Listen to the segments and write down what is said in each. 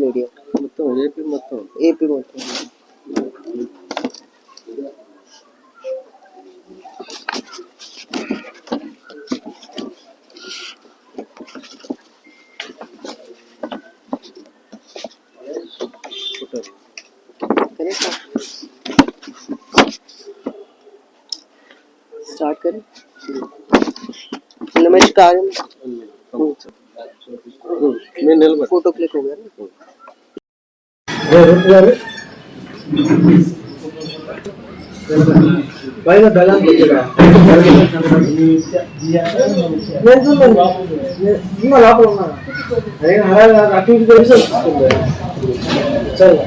Media మొత్తం AP మొత్తం AP మొత్తం ఫోటోలు करें स्टार्ट करें नमस्कार మీరు నిలబడి फोटो क्लिक हो गया ना పైన బెల్లం కొద్దిగా నేను చూడలేదు నేను ఉన్న లోపల ఉన్నాను అదే అలా అటు ఇటు తెలిసి వస్తుంది సరే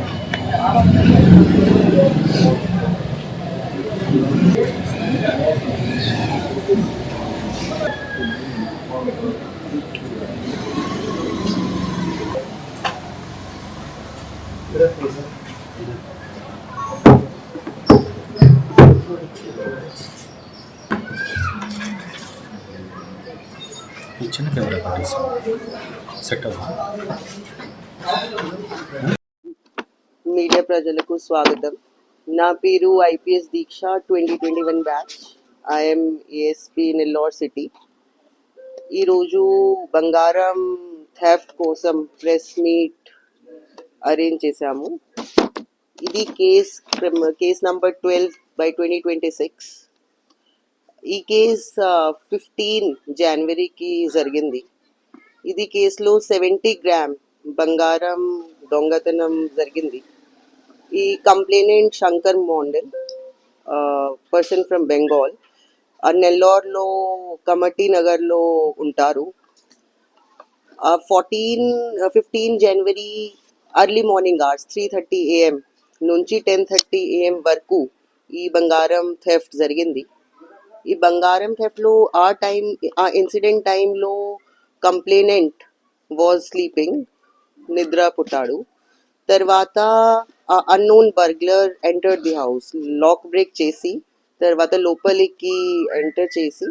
ఈ చిన్న కెమెరా సెట్ మీడియా ప్రజలకు స్వాగతం. నా పేరు IPS Deeksha twenty twenty one batch I'm ASP Nellore city ఈరోజు బంగారం థెఫ్ట్ కోసం ప్రెస్ మీట్ అరేంజ్ చేశాము. ఇది case case number twelve by twenty twenty six ఈ కేస్ ఫిఫ్టీన్ జనవరికి జరిగింది. ఇది కేసులో సెవెంటీ గ్రామ్ బంగారం దొంగతనం జరిగింది. ఈ complainant Shankar Mondal person from Bengal నెల్లూరులో కమటి నగర్లో ఉంటారు. Fourteen fifteen January early morning hours three thirty AM నుంచి టెన్ థర్టీ ఏఎం వరకు ఈ బంగారం థెఫ్ట్ జరిగింది. ఈ బంగారం థెఫ్ట్లో ఆ టైం ఆ ఇన్సిడెంట్ టైంలో కంప్లైనెంట్ వాజ్ స్లీపింగ్ నిద్ర పుట్టాడు. తర్వాత unknown burglar enter the house lock break చేసి తర్వాత లోపలికి ఎంటర్ చేసి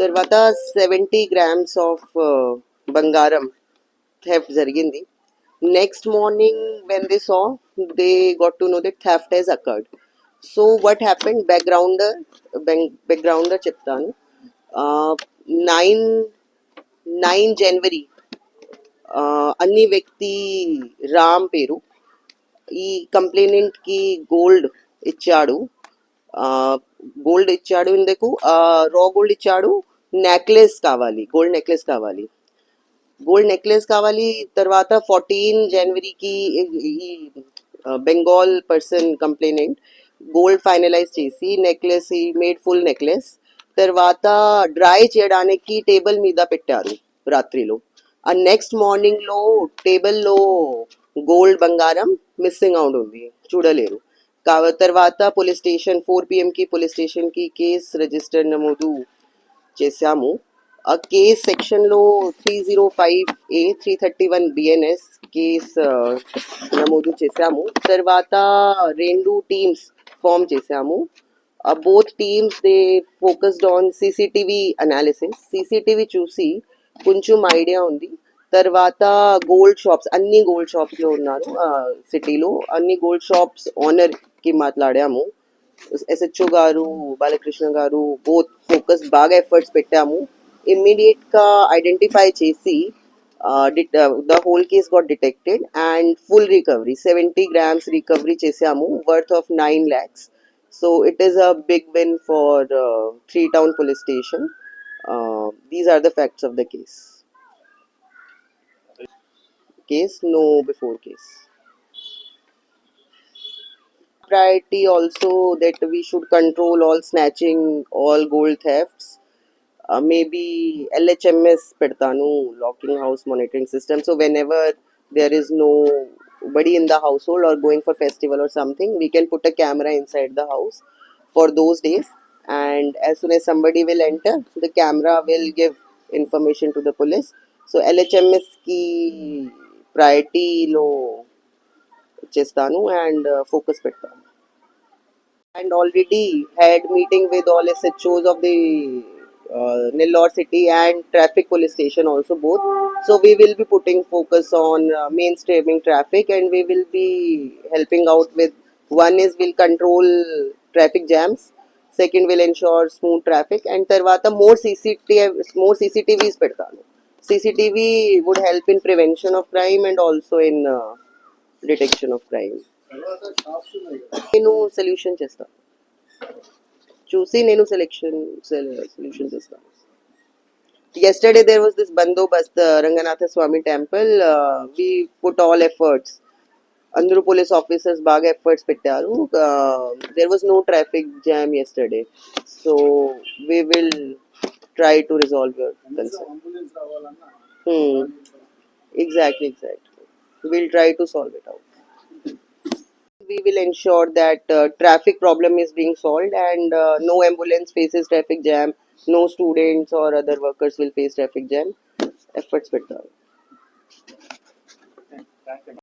తర్వాత సెవెంటీ గ్రామ్స్ ఆఫ్ బంగారం థెఫ్ట్ జరిగింది. Next morning when they saw they got to know that theft has occurred so what happen backgrounder backgrounder చెప్తాను. నైన్ నైన్ జనవరి అన్ని వ్యక్తి రామ్ పేరు. ఈ కంప్లైనెంట్కి గోల్డ్ ఇచ్చాడు. గోల్డ్ ఇచ్చాడు ఇందుకు రా గోల్డ్ ఇచ్చాడు. నెక్లెస్ కావాలి. గోల్డ్ నెక్లెస్ కావాలి. గోల్డ్ నెక్లెస్ కావాలి. తర్వాత ఫోర్టీన్ జనవరికి ఈ Bengal person complainant gold finalize చేసి నెక్లెస్ మేడ్ ఫుల్ నెక్లెస్ తర్వాత డ్రై చేయడానికి టేబుల్ మీద పెట్టారు రాత్రిలో. ఆ నెక్స్ట్ మార్నింగ్లో టేబుల్లో గోల్డ్ బంగారం మిస్సింగ్ అవుట్ ఉంది. చూడలేరు. తర్వాత పోలీస్ స్టేషన్ ఫోర్ పిఎంకి పోలీస్ స్టేషన్కి కేస్ రిజిస్టర్ నమోదు చేశాము. ఆ కేస్ సెక్షన్లో three zero five A three thirty one BNS case నమోదు చేశాము. తర్వాత రెండు టీమ్స్ ఫామ్ చేశాము. Both teams they focused on CCTV analysis CCTV చూసి కొంచెం ఐడియా ఉంది. తర్వాత గోల్డ్ షాప్స్ అన్ని గోల్డ్ షాప్స్లో ఉన్నారు సిటీలో అన్ని గోల్డ్ షాప్స్ ఓనర్కి మాట్లాడాము. ఎస్హెచ్ఓ గారు బాలకృష్ణ గారు బోత్ ఫోకస్ బాగా ఎఫర్ట్స్ పెట్టాము. ఇమ్మీడియట్గా ఐడెంటిఫై చేసి the whole case got detected and full recovery seventy grams recovery చేసాము worth of nine lakhs so it is a big win for three town police station these are the facts of the case case no before case priority also that we should control all snatching all gold thefts uh, Uh, maybe LHMS Pedtanu, locking house monitoring system. So whenever there is no body in the household or going for festival or something, we can put a camera inside the house for those days. And as soon as somebody will enter, the camera will give information to the police. So LHMS ki priority lo chestanu and uh, focus pettanu. And already had meeting with all SHOs of the uh, Nellore city and traffic police station also both. So we will be putting focus on uh, mainstreaming traffic and we will be helping out with one is will control traffic jams. Second will ensure smooth traffic and తర్వాత more CCTV more CCTVs పెడతాను CCTV would help in prevention of crime and also in uh, detection of crime. నేను solution చేస్తాను చూసి నేను selection solution చేస్తాను yesterday there was this bandobast uh, ranganatha swami temple uh, we put all efforts అందరూ police officers బాగా efforts పెట్టారు there was no traffic jam yesterday so we will try to resolve your concern exactly exactly will try to solve it out we will ensure that uh, traffic problem is being solved and uh, no ambulance faces traffic jam. No students or other workers will face traffic jam. Efforts better